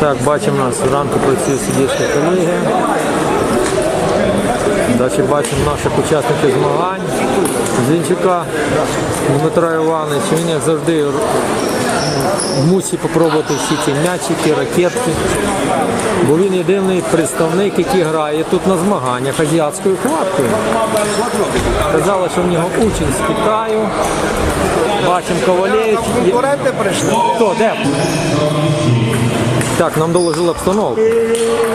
Так, бачимо, нас зранку працює суддівська колегія. Далі бачимо наших учасників змагань. Зінчука Дмитра Івановича. Він як завжди мусить спробувати всі ці м'ячики, ракетки. Бо він єдиний представник, який грає тут на змаганнях азіатською хваткою. Казали, що в нього учень з Китаю. Бачимо Ковалєвич. конкуренти прийшли? Хто? Де? Так, нам доложили обстановку.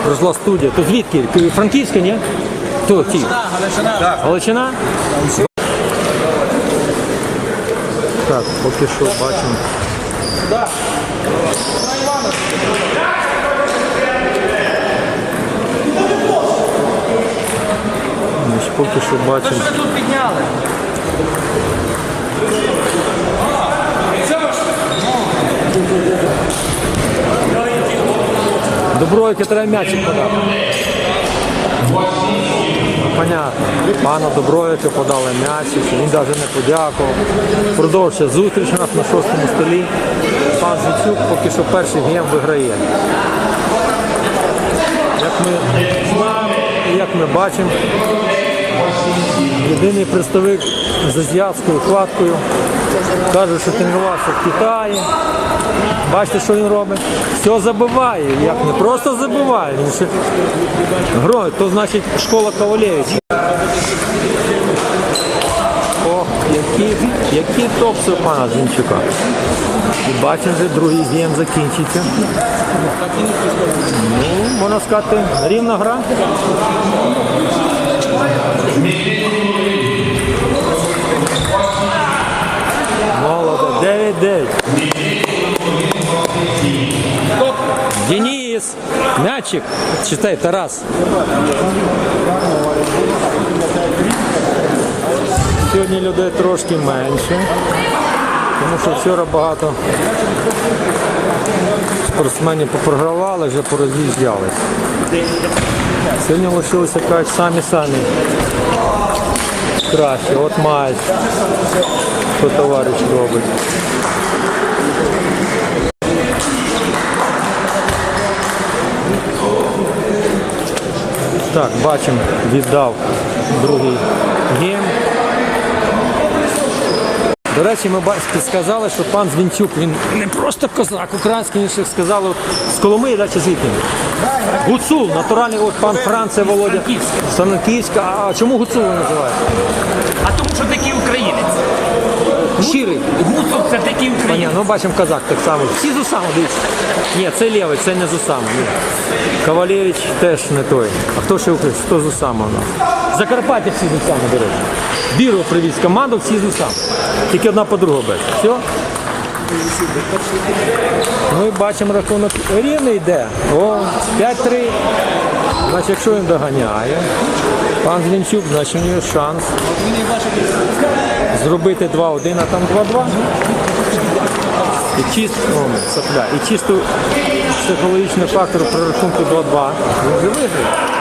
Прийшла студія. То звідки? Франківська, ні? Хто ті? Галичина? Так, поки що бачимо. Значить, Поки що бачимо. тут підняли. Добройки треба м'ячик подати. Понятно. пана Добровича подали м'ячик, він навіть не подякував. Продовжує зустріч у нас на шостому столі. Пан Зіцюк поки що перший гнів виграє. Як ми знаємо як ми бачимо, єдиний представник з азіатською хваткою каже, що тренувався в Китаї. Бачите, що він робить? Все забиває. Як не просто забиває, він ще грає, то значить школа Ковалєвича. Ох, які, топси у пана Зінчука. І бачимо, вже другий гейм закінчиться. Ну, можна сказати, рівна гра. Молодо, 9-9. Денис, мячик, читай, Тарас. Сьогодні людей трошки менше, тому що вчора багато спортсменів попрогравали, вже пороз'їжджались. Сьогодні лишилися кажуть, самі-самі краще. От мають, що товариш робить. Так, бачимо, віддав другий гейм. До речі, ми сказали, що пан Звінчук, він не просто козак, український, він ще сказали, от, з Коломиї, да, чи звідки? Гуцул, натуральний, от пан Франце Володя. Франківська. А чому Гуцул ви? А тому що українець. Щирий. Гуцул це такий Ні, ну бачимо казак так само. Всі з усами, дивіться. Ні, це лівий, це не з усами. Ні. Ковалєвич теж не той. А хто ще українець? Хто з усами у нас? Закарпаття всі з усами, до речі. Біру привіз команду, всі з усами. Тільки одна подруга без. Все? Ну і бачимо рахунок рівний йде. О, 5-3. Значить, якщо він доганяє, пан Злінчук, значить у нього шанс зробити 2-1, а там 2-2. І чисто, о, сопля, і чисто психологічний фактор при рахунку 2-2. Він вже виграє.